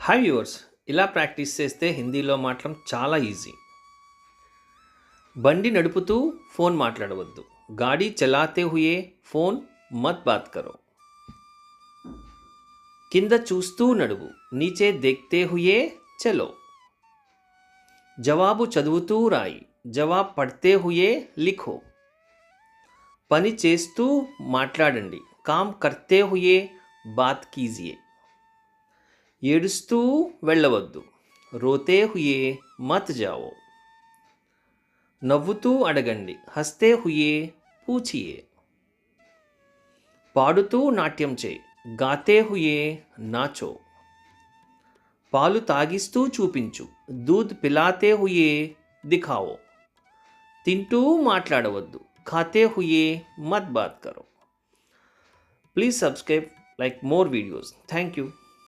Hi viewers ఇలా practice చేస్తే హిందీలో మాట్లాడడం చాలా ఈజీ. బండి నడుపుతూ ఫోన్ మాట్లాడవద్దు. గాడి చలాతే హుయే ఫోన్ మత్ బాత్ కరో. కింద చూస్తూ నడువు నీచే దేఖ్తే హుయే చలో. జవాబు చదువుతూ రాయి జవాబు పడితే హుయే లిఖో. పని చేస్తూ మాట్లాడండి కామ్ కర్తే హుయే బాత్ కీజియే. ఏడుస్తూ వెళ్ళవద్దు. రోతే హుయే మత్ జావో. నవ్వుతూ అడగండి. హస్తే హుయే పూచియే. పాడుతూ నాట్యం చేయి. గాతే హుయే నాచో. పాలు తాగిస్తూ చూపించు. దూద్ పిలాతే హుయే దిఖావో. తింటూ మాట్లాడవద్దు. ఖాతే హుయే మత్ బాత్ కరో please subscribe like more videos. Thank you.